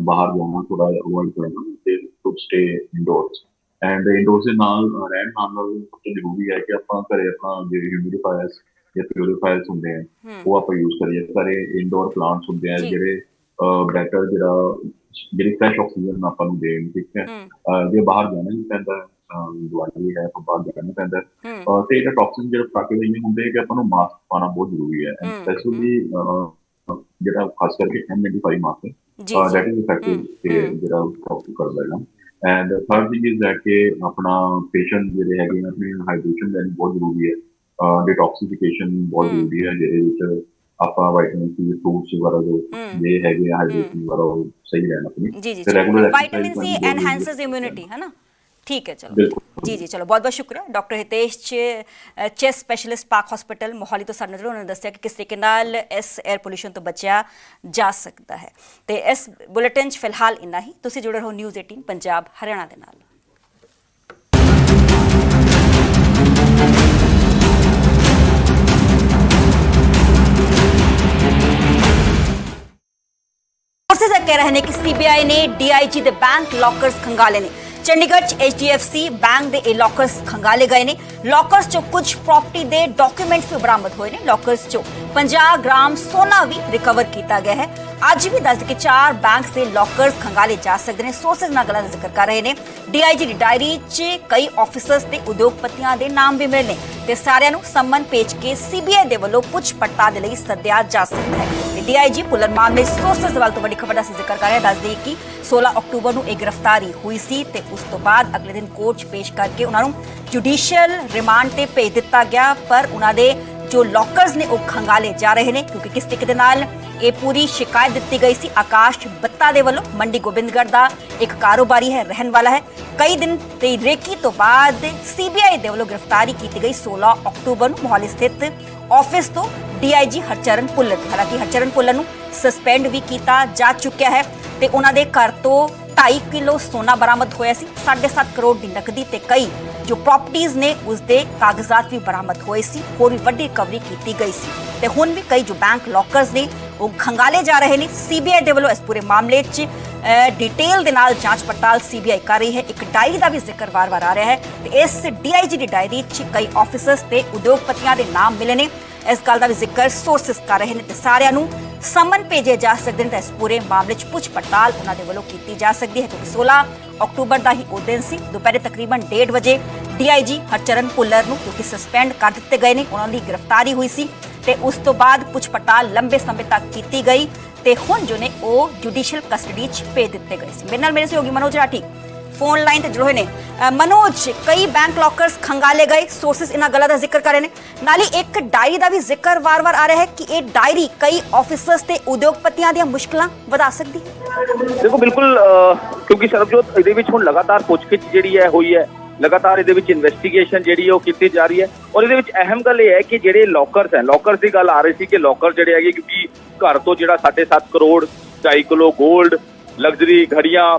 ਬਾਹਰ ਜਾਣਾ ਥੋੜਾ ਅਵੋਇਡ ਕਰਨਾ ਤੇ to stay indoors and indoors ਦੇ ਨਾਲ ਰਹਿਣ ਨਾਲ ਨਾਲ ਸਭ ਤੋਂ ਜ਼ਰੂਰੀ ਹੈ ਕਿ ਆਪਾਂ ਘਰੇ ਆਪਣਾ ਜਿਹੜੇ ਹਿਊਮਿਡੀਫਾਇਰਸ ਜਾਂ ਪਿਊਰੀਫਾਇਰਸ ਹੁੰਦੇ ਆ ਉਹ ਆਪਾਂ ਯੂਜ਼ ਕਰੀਏ। ਘਰੇ ਇਨਡੋਰ ਪਲਾਂਟਸ ਹੁੰਦੇ ਆ। ਜਿਹੜੇ ਬੈਟਰ ਜਿਹੜਾ ਜਿਹੜੀ ਫਰੈਸ਼ ਆਕਸੀਜਨ ਆਪਾਂ ਨੂੰ ਦੇਣ ਠੀਕ ਹੈ? ਜੇ ਬਾਹਰ ਜਾਣਾ ਨਹੀਂ ਪੈਂਦਾ ਦਿਵਾਲੀ ਹੈ ਤਾਂ ਬਾਹਰ ਜਾਣਾ ਨਹੀਂ ਪੈਂਦਾ। ਤੇ ਇਹਦਾ ਟੌਕਸਿਨ ਜਿਹੜਾ ਪਟਾਕੇ ਦੇ ਹੁੰਦੇ ਆ ਕਿ ਆਪਾਂ ਨੂੰ ਮਾਸਕ ਪਾਣਾ ਬਹੁਤ ਜ਼ਰੂਰੀ ਹੈ। ਸਪੈਸ਼ਲੀ ਜਿਹੜਾ ਖਾਸ ਕਰਕੇ N95 mask that is effective. ਜਿਹੜਾ ਟੌਕਸਿਨ ਕਰਦਾ ਹੈ and third thing is that ਕਿ ਆਪਣਾ ਪੇਸ਼ੈਂਟ ਜਿਹੜੇ ਹੈਗੇ ਆਪਣੀ ਹਾਈਡਰੇਸ਼ਨ ਲੈਣੀ ਬਹੁਤ ਜ਼ਰੂਰੀ ਹੈ। ਡਿਟੌਕਸੀਫਿਕੇਸ਼ਨ ਬਹੁਤ। ਜ਼ਰੂਰੀ ਹੈ ਜਿਹਦੇ ਵਿੱਚ ਆਪਾਂ ਵਿਟਾਮਿਨ ਸੀ ਫਰੂਟਸ ਵਗੈਰਾ ਜੋ। ਜੇ ਹੈਗੇ ਹਾਈਡਰੇਸ਼ਨ ਵਗੈਰਾ ਉਹ ਸਹੀ ਰਹਿਣ ਆਪਣੀ। ਜੀ ਜੀ exercise ਸੀ ਐਨਹਾਂਸਸ। ਇਮਿਊਨਿਟੀ ਹੈ ਨਾ ਠੀਕ ਹੈ ਚਲੋ। ਜੀ ਜੀ ਚਲੋ ਬਹੁਤ ਬਹੁਤ ਸ਼ੁਕਰੀਆ। Doctor Hitesh chest specialist Park hospital Mohali ਤੋਂ ਸਾਡੇ ਨਾਲ ਉਹਨਾਂ ਨੇ ਦੱਸਿਆ ਕਿ ਕਿਸ ਤਰੀਕੇ ਨਾਲ ਇਸ 에ਅਰ ਪੋਲੂਸ਼ਨ ਤੋਂ ਬਚਿਆ ਜਾ ਸਕਦਾ ਹੈ। ਤੇ ਇਸ ਬੁਲੇਟਿਨ 'ਚ ਫਿਲਹਾਲ ਇੰਨਾ ਹੀ। ਤੁਸੀਂ ਜੁੜੇ ਰਹੋ ਨਿਊਜ਼ 18 ਪੰਜਾਬ ਹਰਿਆਣਾ ਦੇ ਨਾਲ। ਸੋਰਸਸ ਇਹ ਕਹਿ ਰਹੇ ਨੇ ਕਿ ਸੀਬੀਆਈ ਨੇ ਡੀਆਈਜੀ ਦੇ ਬੈਂਕ ਲੌਕਰਸ ਖੰਗਾਲੇ ਨੇ। ਚੰਡੀਗੜ੍ਹ 'ਚ HDFC ਬੈਂਕ ਦੇ ਇਹ ਲੋਕਰਸ ਖੰਗਾਲੇ ਗਏ ਨੇ। ਲੌਕਰਸ 'ਚੋਂ ਕੁਝ ਪ੍ਰਾਪਰਟੀ ਦੇ ਡਾਕੂਮੈਂਟਸ ਵੀ ਬਰਾਮਦ ਹੋਏ ਨੇ। ਲੋਕਰਸ 'ਚੋਂ 50 ਗ੍ਰਾਮ ਸੋਨਾ ਵੀ ਰਿਕਵਰ ਕੀਤਾ ਗਿਆ ਹੈ। ਅੱਜ ਵੀ ਦੱਸ ਕਿ ਚਾਰ ਬੈਂਕ ਦੇ ਲੋਕਰਸ ਖੰਗਾਲੇ ਜਾ ਸਕਦੇ ਨੇ। ਸੋਰਸਸ ਨਾਲ ਗੱਲਾਂ ਦਾ ਜ਼ਿਕਰ ਕਰ ਰਹੇ ਨੇ। ਡੀਆਈਜੀ ਦੀ ਡਾਇਰੀ 'ਚ ਕਈ ਆਫੀਸਰਸ ਤੇ ਉਦਯੋਗਪਤੀਆਂ ਦੇ ਨਾਮ ਵੀ ਮਿਲੇ ਤੇ ਸਾਰਿਆਂ ਨੂੰ ਸੰਮਨ ਭੇਜ ਕੇ ਸੀਬੀਆਈ ਦੇ ਵੱਲੋਂ ਪੁੱਛ ਪੜਤਾਲ ਦੇ ਲਈ ਸੱਦਿਆ ਜਾ ਸਕਦਾ ਹੈ। ਡੀਆਈਜੀ ਪੁਲਰ ਮਾਮਲੇ ਸੋਰਸਸ ਦੇ ਵੱਲ ਤੋਂ ਵੱਡੀ ਖਬਰ ਦਾ ਜ਼ਿਕਰ ਕਰ ਰਹੇ ਹਾਂ। ਕਿ 16 ਅਕਤੂਬਰ ਨੂੰ ਇਹ ਗ੍ਰਿਫਤਾਰੀ ਹੋਈ ਸੀ ਤੇ ਉਸ ਤੋਂ ਬਾਅਦ ਅਗਲੇ ਦਿਨ ਕੋਰਟ 'ਚ ਪੇਸ਼ ਕਰਕੇ ਉਹਨਾਂ ਨੂੰ ਜੁਡੀਸ਼ੀਅਲ ਰਿਮਾਂਡ ਤੇ ਭੇਜ ਦਿੱਤਾ ਗਿਆ। ਪਰ ਉਹਨਾਂ ਦੇ ਜੋ ਲੋਕਰਸ ਨੇ ਉਹ ਖੰਗਾਲੇ ਜਾ ਰਹੇ ਨੇ, ਕਿਉਂਕਿ ਕਿਸ ਤਰੀਕੇ ਦੇ ਨਾਲ ਇਹ ਪੂਰੀ ਸ਼ਿਕਾਇਤ ਦਿੱਤੀ ਗਈ ਸੀ ਆਕਾਸ਼ ਬੱਤਾ ਦੇ ਵੱਲੋਂ, ਮੰਡੀ ਗੋਬਿੰਦਗੜ੍ਹ ਦਾ ਇੱਕ ਕਾਰੋਬਾਰੀ ਹੈ, ਰਹਿਣ ਵਾਲਾ ਹੈ। ਕਈ ਦਿਨ ਤੇ ਰੇਕੀ ਤੋਂ ਬਾਅਦ ਸੀਬੀਆਈ ਦੇ ਵੱਲੋਂ ਗ੍ਰਿਫਤਾਰੀ ਕੀਤੀ ਗਈ 16 ਅਕਤੂਬਰ ਨੂੰ ਮੋਹਾਲੀ ਸਥਿਤ ਆਫਿਸ ਤੋਂ ਡੀਆਈਜੀ ਹਰਚਰਨ ਪੁੱਲਰ ਹਾਲਾਂਕਿ ਹਰਚਰਨ ਪੁੱਲਰ ਨੂੰ ਸਸਪੈਂਡ ਵੀ ਕੀਤਾ ਜਾ ਚੁੱਕਿਆ ਹੈ ਤੇ ਉਹਨਾਂ ਦੇ ਘਰ ਤੋਂ 2.5 ਕਿਲੋ ਸੋਨਾ ਬਰਾਮਦ ਹੋਇਆ ਸੀ 7.5 ਕਰੋੜ ਦੀ ਨਕਦੀ ਤੇ ਕਈ ਜੋ ਪ੍ਰਾਪਰਟੀਆਂ ਨੇ ਉਸ ਦੇ ਕਾਗਜ਼ਾਤ ਵੀ ਬਰਾਮਦ ਹੋਏ ਸੀ, ਹੋਰ ਵੀ ਵੱਡੀ ਰਿਕਵਰੀ ਕੀਤੀ ਗਈ ਸੀ। ਤੇ ਹੁਣ ਵੀ ਕਈ ਜੋ ਬੈਂਕ ਲੋਕਰਸ ਨੇ, ਉਹ ਖੰਗਾਲੇ ਜਾ ਰਹੇ ਨੇ। ਸੀਬੀਆਈ ਦੇ ਵੱਲੋਂ ਇਸ ਪੂਰੇ ਮਾਮਲੇ 'ਚ ਡਿਟੇਲ ਦੇ ਨਾਲ ਜਾਂਚ ਪੜਤਾਲ ਸੀਬੀਆਈ ਕਰ ਰਹੀ ਹੈ। ਇੱਕ ਡਾਇਰੀ ਦਾ ਵੀ ਜ਼ਿਕਰ ਵਾਰ-ਵਾਰ ਆ ਰਿਹਾ ਹੈ। ਤੇ ਇਸ ਡੀਆਈਜੀ ਦੀ ਡਾਇਰੀ 'ਚ ਕਈ ਆਫੀਸਰਸ ਤੇ ਉਦਯੋਗਪਤੀਆਂ ਦੇ ਨਾਮ ਮਿਲੇ ਨੇ। ਇਸ ਗੱਲ ਦਾ ਵੀ ਜ਼ਿਕਰ ਸੋਰਸਸ ਕਰ ਰਹੇ ਨੇ ਤੇ ਸਾਰਿਆਂ ਨੂੰ ਸਮਨ ਭੇਜੇ ਜਾ ਸਕਦੇ ਨੇ ਤਾਂ ਇਸ ਪੂਰੇ ਮਾਮਲੇ 'ਚ ਪੁੱਛ ਪੜਤਾਲ ਉਹਨਾਂ ਦੇ ਵੱਲੋਂ ਕੀਤੀ ਜਾ ਸਕਦੀ ਹੈ ਕਿਉਂਕਿ 16 ਅਕਤੂਬਰ ਦਾ ਹੀ ਉਹ ਦਿਨ ਸੀ। ਦੁਪਹਿਰੇ ਤਕਰੀਬਨ 1:30 ਵਜੇ ਡੀਆਈਜੀ ਹਰਚਰਨ ਪੁੱਲਰ ਨੂੰ ਕਿਉਂਕਿ ਸਸਪੈਂਡ ਕਰ ਦਿੱਤੇ ਗਏ ਨੇ, ਉਹਨਾਂ ਦੀ ਗ੍ਰਿਫਤਾਰੀ ਹੋਈ ਸੀ ਤੇ ਉਸ ਤੋਂ ਬਾਅਦ ਪੁੱਛ ਪੜਤਾਲ ਲੰਬੇ ਸਮੇਂ ਤੱਕ ਕੀਤੀ ਗਈ ਤੇ ਹੁਣ ਜੋ ਨੇ ਉਹ ਜੁਡੀਸ਼ੀਅਲ ਕਸਟਡੀ 'ਚ ਭੇਜ ਦਿੱਤੇ ਗਏ ਸੀ। ਮੇਰੇ ਨਾਲ ਮੇਰੇ ਸਹਿਯੋਗੀ ਮਨੋਜ ਰਾਠੀ। ਫੋਨ ਲਾਈਨ ਤੇ ਜੁੜੇ ਹੋਏ ਨੇ। ਅ, ਮਨੋਜ ਕਈ ਬੈਂਕ ਲੋਕਰਸ ਖੰਗਾਲੇ ਗਏ। ਸੋਰਸਸ ਇਹਨਾਂ ਗੱਲਾਂ ਦਾ ਜ਼ਿਕਰ ਕਰ ਰਹੇ ਨੇ। ਨਾਲ ਹੀ ਇੱਕ ਡਾਇਰੀ ਦਾ ਵੀ ਜ਼ਿਕਰ ਵਾਰ-ਵਾਰ ਆ ਰਿਹਾ ਹੈ ਕਿ ਇਹ ਡਾਇਰੀ ਕਈ ਆਫੀਸਰਸ ਤੇ ਉਦਯੋਗਪਤੀਆਂ ਦੀਆਂ ਮੁਸ਼ਕਲਾਂ ਵਧਾ ਸਕਦੀ ਹੈ। ਦੇਖੋ ਬਿਲਕੁਲ ਅਹ, ਕਿਉਂਕਿ ਸਰਬਜੋਤ ਇਹਦੇ ਵਿੱਚ ਹੁਣ ਲਗਾਤਾਰ ਪੁੱਛਗਿੱਛ ਜਿਹੜੀ ਹੈ ਹੋਈ ਹੈ। ਲਗਾਤਾਰ ਇਹਦੇ ਵਿੱਚ ਇਨਵੈਸਟੀਗੇਸ਼ਨ ਜਿਹੜੀ ਹੈ ਉਹ ਕੀਤੀ ਜਾ ਰਹੀ ਹੈ। ਔਰ ਇਹਦੇ ਵਿੱਚ ਅਹਿਮ ਗੱਲ ਇਹ ਹੈ ਕਿ ਜਿਹੜੇ ਲੋਕਰਸ ਹੈ ਲੋਕਰਸ ਦੀ ਗੱਲ ਆ ਰਹੀ ਸੀ ਕਿ ਲੋਕਰ ਜਿਹੜੇ ਹੈਗੇ ਕਿਉਂਕਿ ਘਰ ਤੋਂ ਜਿਹੜਾ 7.5 ਕਰੋੜ 2 ਕਿਲੋ 골ਡ ਲਗਜ਼ਰੀ ਘੜੀਆਂ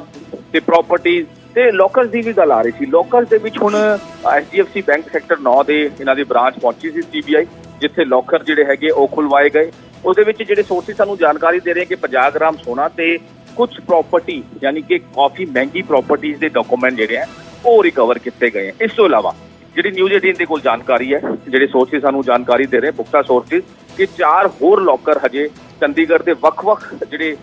ਤੇ ਪ੍ਰਾਪਰਟੀਆਂ ਤੇ ਲੋਕਰਸ ਦੀ ਵੀ ਗੱਲ ਆ ਰਹੀ ਸੀ। ਲੋਕਰਸ ਦੇ ਵਿੱਚ ਹੁਣ ਐਚਡੀਐਫਸੀ ਬੈਂਕ ਸੈਕਟਰ 9 ਦੇ ਇਹਨਾਂ ਦੀ ਬ੍ਰਾਂਚ ਪਹੁੰਚੀ ਸੀ ਸੀਬੀਆਈ, ਜਿੱਥੇ ਲੋਕਰ ਜਿਹੜੇ ਹੈਗੇ ਉਹ ਖੁਲਵਾਏ ਗਏ। ਉਹਦੇ ਵਿੱਚ ਜਿਹੜੇ ਸੋਰਸਿਸ ਸਾਨੂੰ ਜਾਣਕਾਰੀ ਦੇ ਰਹੇ ਕਿ 50 ਗ੍ਰਾਮ ਸੋਨਾ ਤੇ ਕੁਝ ਪ੍ਰਾਪਰਟੀ ਯਾਨੀ ਕਿ ਕਾਫੀ ਮਹਿੰਗੀ ਪ੍ਰਾਪਰਟੀਆਂ ਦੇ ਡਾਕੂਮੈਂਟ ਜਿਹੜੇ ਆ, ਉਹ ਰਿਕਵਰ ਕੀਤੇ ਗਏ। ਇਸ ਤੋਂ ਇਲਾਵਾ ਜਿਹੜੀ ਨਿਊਜ਼ 18 ਦੇ ਕੋਲ ਜਾਣਕਾਰੀ ਹੈ, ਜਿਹੜੇ ਸੋਰਸਿਸ ਸਾਨੂੰ ਜਾਣਕਾਰੀ ਦੇ ਰਹੇ, ਪੁਖਤਾ ਸੋਰਸਿਸ ਕਿ ਚਾਰ ਹੋਰ ਲੋਕਰ ਹਜੇ ਚੰਡੀਗੜ੍ਹ ਦੇ ਵੱਖ-ਵੱਖ ਜਿਹੜੇ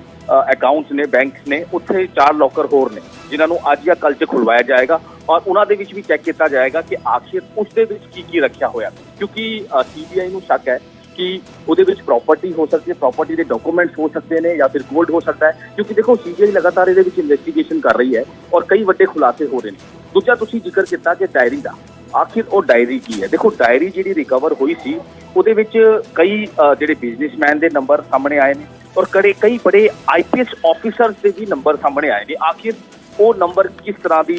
ਅਕਾਊਂਟਸ ਨੇ ਬੈਂਕਸ ਨੇ, ਉੱਥੇ ਚਾਰ ਲੋਕਰ ਹੋਰ ਨੇ, ਜਿਨ੍ਹਾਂ ਨੂੰ ਅੱਜ ਜਾਂ ਕੱਲ੍ਹ 'ਚ ਖੁਲਵਾਇਆ ਜਾਏਗਾ ਔਰ ਉਹਨਾਂ ਦੇ ਵਿੱਚ ਵੀ ਚੈੱਕ ਕੀਤਾ ਜਾਏਗਾ ਕਿ ਆਖਿਰ ਉਸ ਦੇ ਵਿੱਚ ਕੀ ਕੀ ਰੱਖਿਆ ਹੋਇਆ। ਕਿਉਂਕਿ ਸੀਬੀਆਈ ਨੂੰ ਸ਼ੱਕ ਹੈ ਕਿ ਉਹਦੇ ਵਿੱਚ ਪ੍ਰਾਪਰਟੀ ਹੋ ਸਕਦੀ ਹੈ ਪ੍ਰਾਪਰਟੀ ਦੇ ਡਾਕੂਮੈਂਟਸ ਹੋ ਸਕਦੇ ਨੇ ਜਾਂ ਫਿਰ ਗੋਲਡ ਹੋ ਸਕਦਾ ਹੈ, ਕਿਉਂਕਿ ਦੇਖੋ ਸੀਬੀਆਈ ਲਗਾਤਾਰ ਇਹਦੇ ਵਿੱਚ ਇਨਵੈਸਟੀਗੇਸ਼ਨ ਕਰ ਰਹੀ ਹੈ ਔਰ ਕਈ ਵੱਡੇ ਖੁਲਾਸੇ ਹੋ ਰਹੇ ਨੇ। ਦੂਜਾ ਤੁਸੀਂ ਜ਼ਿਕਰ ਕੀਤਾ ਕਿ ਡਾਇਰੀ ਦਾ, ਆਖਿਰ ਉਹ ਡਾਇਰੀ ਕੀ ਹੈ? ਦੇਖੋ ਡਾਇਰੀ ਜਿਹੜੀ ਰਿਕਵਰ ਹੋਈ ਸੀ, ਉਹਦੇ ਵਿੱਚ ਕਈ ਜਿਹੜੇ ਬਿਜ਼ਨਸਮੈਨ ਦੇ ਨੰਬਰ ਸਾਹਮਣੇ ਆਏ ਨੇ ਔਰ ਕੜੇ ਕਈ ਬੜੇ ਆਈਪੀਐਸ ਆਫੀਸਰਸ ਦੇ ਵੀ ਨੰਬਰ ਸਾਹਮਣੇ ਆਏ ਨੇ। ਆਖਿਰ ਉਹ ਨੰਬਰ ਕਿਸ ਤਰ੍ਹਾਂ ਦੀ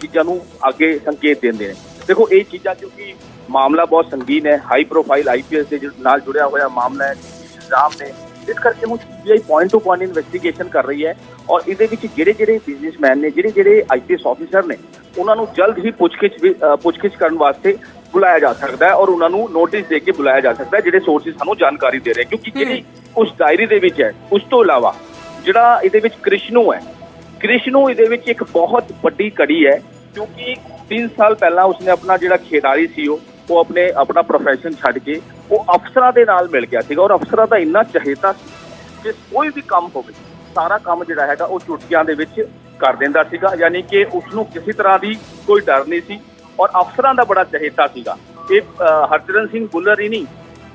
ਚੀਜ਼ਾਂ ਨੂੰ ਅੱਗੇ ਸੰਕੇਤ ਦਿੰਦੇ ਨੇ? ਦੇਖੋ ਇਹ ਚੀਜ਼ਾਂ ਕਿਉਂਕਿ ਮਾਮਲਾ ਬਹੁਤ ਸੰਗੀਨ ਹੈ ਹਾਈ ਪ੍ਰੋਫਾਈਲ ਆਈਪੀਐਸ ਦੇ ਨਾਲ ਜੁੜਿਆ ਹੋਇਆ ਮਾਮਲਾ ਹੈ ਇਲਜ਼ਾਮ ਨੇ। ਇਸ ਕਰਕੇ ਹੁਣ CBI point to point investigation ਕਰ ਰਹੀ ਹੈ ਔਰ ਇਹਦੇ ਵਿੱਚ ਜਿਹੜੇ ਜਿਹੜੇ ਬਿਜ਼ਨਸਮੈਨ ਨੇ ਜਿਹੜੇ ਜਿਹੜੇ ਆਈਪੀਐਸ ਆਫੀਸਰ ਨੇ ਉਹਨਾਂ ਨੂੰ ਜਲਦ ਹੀ ਪੁੱਛਗਿੱਛ ਪੁੱਛਗਿੱਛ ਕਰਨ ਵਾਸਤੇ ਬੁਲਾਇਆ ਜਾ ਸਕਦਾ ਹੈ ਔਰ ਉਹਨਾਂ ਨੂੰ ਨੋਟਿਸ ਦੇ ਕੇ ਬੁਲਾਇਆ ਜਾ ਸਕਦਾ ਹੈ ਜਿਹੜੇ ਸੋਰਸਿਸ ਸਾਨੂੰ ਜਾਣਕਾਰੀ ਦੇ ਰਹੇ ਕਿਉਂਕਿ ਜਿਹੜੀ ਉਸ ਡਾਇਰੀ ਦੇ ਵਿੱਚ ਹੈ। ਉਸ ਤੋਂ ਇਲਾਵਾ ਜਿਹੜਾ ਇਹਦੇ ਵਿੱਚ ਕ੍ਰਿਸ਼ਨੂ ਹੈ, ਕ੍ਰਿਸ਼ਨੂ ਇਹਦੇ ਵਿੱਚ ਇੱਕ ਬਹੁਤ ਵੱਡੀ ਕੜੀ ਹੈ ਕਿਉਂਕਿ 3 ਸਾਲ ਪਹਿਲਾਂ ਉਸਨੇ ਆਪਣਾ ਜਿਹੜਾ ਖਿਡਾਰੀ ਸੀ ਉਹ ਉਹ ਆਪਣੇ, ਆਪਣਾ ਪ੍ਰੋਫੈਸ਼ਨ ਛੱਡ ਕੇ ਉਹ ਅਫਸਰਾਂ ਦੇ ਨਾਲ ਮਿਲ ਗਿਆ ਸੀਗਾ ਔਰ ਅਫਸਰਾਂ ਦਾ ਇੰਨਾ ਚਹੇਤਾ ਸੀ ਕਿ ਕੋਈ ਵੀ ਕੰਮ ਹੋਵੇ, ਸਾਰਾ ਕੰਮ ਜਿਹੜਾ ਹੈਗਾ ਉਹ ਚੁਟਕੀਆਂ ਦੇ ਵਿੱਚ ਕਰ ਦਿੰਦਾ ਸੀਗਾ, ਯਾਨੀ ਕਿ ਉਸ ਨੂੰ ਕਿਸੇ ਤਰ੍ਹਾਂ ਦੀ ਕੋਈ ਡਰ ਨਹੀਂ ਸੀ ਔਰ ਅਫਸਰਾਂ ਦਾ ਬੜਾ ਚਹੇਤਾ ਸੀਗਾ। ਇਹ ਹਰਚਰਨ ਸਿੰਘ ਬੁੱਲਰ ਹੀ ਨਹੀਂ,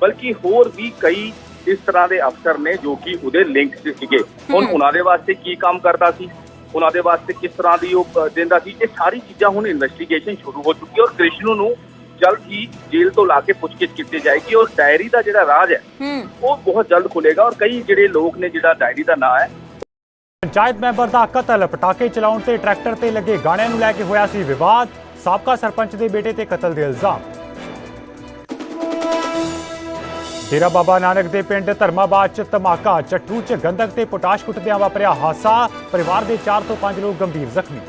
ਬਲਕਿ ਹੋਰ ਵੀ ਕਈ ਇਸ ਤਰ੍ਹਾਂ ਦੇ ਅਫਸਰ ਨੇ ਜੋ ਕਿ ਉਹਦੇ ਲਿੰਕ 'ਚ ਸੀਗੇ। ਹੁਣ ਉਹਨਾਂ ਦੇ ਵਾਸਤੇ ਕੀ ਕੰਮ ਕਰਦਾ ਸੀ? ਉਹਨਾਂ ਦੇ ਵਾਸਤੇ ਕਿਸ ਤਰ੍ਹਾਂ ਦੀ ਉਹ ਦਿੰਦਾ ਸੀ? ਇਹ ਸਾਰੀ ਚੀਜ਼ਾਂ ਹੁਣ ਇਨਵੈਸਟੀਗੇਸ਼ਨ ਸ਼ੁਰੂ ਹੋ ਚੁੱਕੀ ਹੈ ਔਰ ਕ੍ਰਿਸ਼ਨੂ ਨੂੰ ਜਲਦ ਹੀ ਜੇਲ੍ਹ ਤੋਂ ਲਾ ਕੇ ਪੁੱਛਗਿੱਛ ਕੀਤੀ ਜਾਏਗੀ ਔਰ ਡਾਇਰੀ ਦਾ ਜਿਹੜਾ ਰਾਜ ਹੈ ਹੂੰ। ਉਹ ਬਹੁਤ ਜਲਦ ਖੁੱਲੇਗਾ ਔਰ ਕਈ ਜਿਹੜੇ ਲੋਕ ਨੇ ਜਿਹੜਾ ਡਾਇਰੀ ਦਾ ਨਾਂ ਹੈ ਪੰਚਾਇਤ ਮੈਂਬਰ ਦਾ ਕਤਲ ਪਟਾਕੇ ਚਲਾਉਣ ਤੇ ਟਰੈਕਟਰ ਤੇ ਲੱਗੇ ਗਾਣਿਆਂ ਨੂੰ ਲੈ ਕੇ ਹੋਇਆ ਸੀ ਵਿਵਾਦ। ਸਾਬਕਾ ਸਰਪੰਚ ਦੇ ਬੇਟੇ ਤੇ ਕਤਲ ਦੇ ਇਲਜ਼ਾਮ। ਡੇਰਾ ਬਾਬਾ ਨਾਨਕ ਦੇ ਪਿੰਡ ਧਰਮਾਬਾਦ ਚ ਧਮਾਕਾ, ਚੱਠੂ ਚ ਗੰਧਕ ਤੇ ਪੋਟਾਸ਼ ਕੁੱਟਦਿਆਂ ਵਾਪਰਿਆ ਹਾਦਸਾ ਪਰਿਵਾਰ ਦੇ 4 ਤੋਂ 5 ਲੋਕ ਗੰਭੀਰ ਜ਼ਖਮੀ।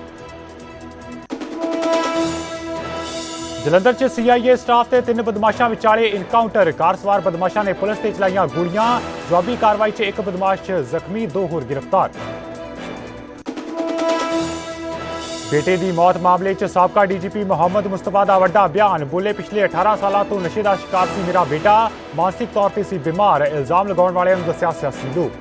ਜਲੰਧਰ ਚ ਸੀਆਈਏ ਸਟਾਫ ਤੇ ਤਿੰਨ ਬਦਮਾਸ਼ਾਂ ਵਿਚਾਲੇ ਇਨਕਾਊਂਟਰ ਕਾਰ ਸਵਾਰ ਬਦਮਾਸ਼ਾਂ ਨੇ ਪੁਲਿਸ ਤੇ ਚਲਾਈਆਂ ਗੋਲੀਆਂ, ਜਵਾਬੀ ਕਾਰਵਾਈ 'ਚ ਇੱਕ ਬਦਮਾਸ਼ ਜ਼ਖਮੀ, ਦੋ ਹੋਰ ਗ੍ਰਿਫਤਾਰ। ਬੇਟੇ ਦੀ ਮੌਤ ਮਾਮਲੇ 'ਚ ਸਾਬਕਾ ਡੀਜੀਪੀ ਮੁਹੰਮਦ ਮੁਸਤਫਾ ਦਾ ਵੱਡਾ ਬਿਆਨ ਬੋਲੇ ਪਿਛਲੇ 18 ਸਾਲਾਂ ਤੋਂ ਨਸ਼ੇ ਦਾ ਸ਼ਿਕਾਰ ਸੀ ਮੇਰਾ ਬੇਟਾ ਮਾਨਸਿਕ ਤੌਰ ਤੇ ਸੀ ਬਿਮਾਰ ਇਲਜ਼ਾਮ ਲਗਾਉਣ ਵਾਲਿਆਂ ਨੂੰ ਦੱਸਿਆ ਸਿਆਸੀ ਲੋਕ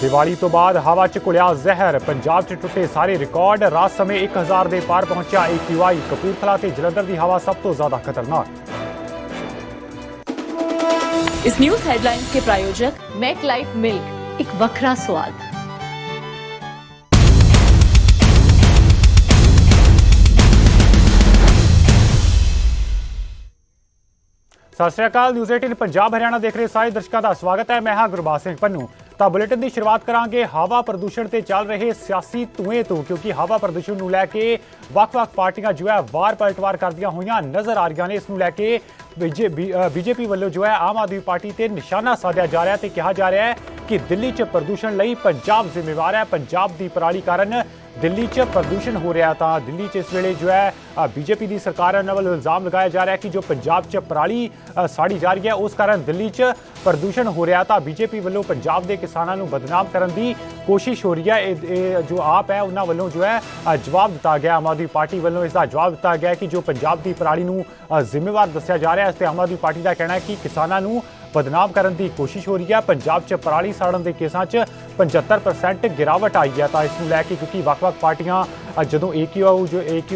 ਦੀਵਾਲੀ ਤੋਂ ਬਾਅਦ ਹਵਾ 'ਚ ਘੁਲਿਆ ਜ਼ਹਿਰ ਪੰਜਾਬ 'ਚ ਟੁੱਟੇ ਸਾਰੇ ਰਿਕਾਰਡ ਰਾਤ ਸਮੇਂ 1000 ਦੇ ਪਾਰ ਪਹੁੰਚਿਆ AQI ਕਪੂਰਥਲਾ ਤੇ ਜਲੰਧਰ ਦੀ ਹਵਾ ਸਭ ਤੋਂ ਜ਼ਿਆਦਾ ਖਤਰਨਾਕ इस न्यूज हेडलाइंस के प्रायोजक मैक लाइफ मिल्क एक वखरा स्वाद ਸਤਿ ਸ਼੍ਰੀ ਅਕਾਲ ਨਿਊਜ਼ 18 ਪੰਜਾਬ, ਹਰਿਆਣਾ ਦੇਖ ਰਹੇ ਸਾਰੇ ਦਰਸ਼ਕਾਂ ਦਾ ਸਵਾਗਤ ਹੈ। ਮੈਂ ਹਾਂ ਗੁਰਬਾਜ ਸਿੰਘ ਪੰਨੂ। ਤਾਂ ਬੁਲੇਟਿਨ ਦੀ ਸ਼ੁਰੂਆਤ ਕਰਾਂਗੇ ਹਵਾ ਪ੍ਰਦੂਸ਼ਣ ਤੇ ਚੱਲ ਰਹੇ ਸਿਆਸੀ ਧੂਏ ਤੋਂ, ਕਿਉਂਕਿ ਹਵਾ ਪ੍ਰਦੂਸ਼ਣ ਨੂੰ ਲੈ ਕੇ ਵੱਖ-ਵੱਖ ਪਾਰਟੀਆਂ ਜੋ ਹੈ ਵਾਰ ਪਲਟਵਾਰ ਕਰਦੀਆਂ ਹੋਈਆਂ ਨਜ਼ਰ ਆ ਰਹੀਆਂ ਨੇ। ਇਸ ਨੂੰ ਲੈ ਕੇ ਬੀਜੇਪੀ ਵੱਲੋਂ ਜੋ ਹੈ ਆਮ ਆਦਮੀ ਪਾਰਟੀ ਤੇ ਨਿਸ਼ਾਨਾ ਸਾਧਿਆ ਜਾ ਰਿਹਾ ਤੇ ਕਿਹਾ ਜਾ ਰਿਹਾ ਹੈ ਕਿ ਦਿੱਲੀ 'ਚ ਪ੍ਰਦੂਸ਼ਣ ਲਈ ਪੰਜਾਬ ਜ਼ਿੰਮੇਵਾਰ ਹੈ। ਪੰਜਾਬ ਦੀ ਪਰਾਲੀ ਕਾਰਨ ਦਿੱਲੀ 'ਚ ਪ੍ਰਦੂਸ਼ਣ ਹੋ ਰਿਹਾ ਤਾਂ ਦਿੱਲੀ 'ਚ ਇਸ ਵੇਲੇ ਜੋ ਹੈ ਬੀਜੇਪੀ ਦੀ ਸਰਕਾਰ ਨਾਲ ਵੱਲੋਂ ਇਲਜ਼ਾਮ ਲਗਾਇਆ ਜਾ ਰਿਹਾ ਕਿ ਜੋ ਪੰਜਾਬ 'ਚ ਪਰਾਲੀ ਸਾੜੀ ਜਾ ਰਹੀ ਹੈ, ਉਸ ਕਾਰਨ ਦਿੱਲੀ 'ਚ ਪ੍ਰਦੂਸ਼ਣ ਹੋ ਰਿਹਾ ਤਾਂ ਬੀਜੇਪੀ ਵੱਲੋਂ ਪੰਜਾਬ ਦੇ ਕਿਸਾਨਾਂ ਨੂੰ ਬਦਨਾਮ ਕਰਨ ਦੀ ਕੋਸ਼ਿਸ਼ ਹੋ ਰਹੀ ਹੈ। ਇਹ ਜੋ ਆਪ ਹੈ, ਉਹਨਾਂ ਵੱਲੋਂ ਜੋ ਹੈ ਜਵਾਬ ਦਿੱਤਾ ਗਿਆ। ਆਮ ਆਦਮੀ ਪਾਰਟੀ ਵੱਲੋਂ ਇਸ ਦਾ ਜਵਾਬ ਦਿੱਤਾ ਗਿਆ ਕਿ ਜੋ ਪੰਜਾਬ ਦੀ ਪਰਾਲੀ ਨੂੰ ਜ਼ਿੰਮੇਵਾਰ ਦੱਸਿਆ ਜਾ ਰਿਹਾ ਹੈ। ਇਸ ਤੇ ਆਮ ਆਦਮੀ ਪਾਰਟੀ ਦਾ ਕਹਿਣਾ ਹੈ ਕਿ ਕਿਸਾਨਾਂ ਨੂੰ ਬਦਨਾਮ ਕਰਨ ਦੀ ਕੋਸ਼ਿਸ਼ ਹੋ ਰਹੀ ਹੈ। ਪੰਜਾਬ 'ਚ ਪਰਾਲੀ ਸਾੜਨ ਦੇ ਕੇਸਾਂ 'ਚ 75% ਗਿਰਾਵਟ ਆਈ ਹੈ। ਤਾਂ ਇਸ ਨੂੰ ਲੈ ਕੇ ਕਿਉਂਕਿ ਵੱਖ-ਵੱਖ ਪਾਰਟੀਆਂ ਅ, ਜਦੋਂ ਏਕਯੂ ਜੋ ਏਕਯੂ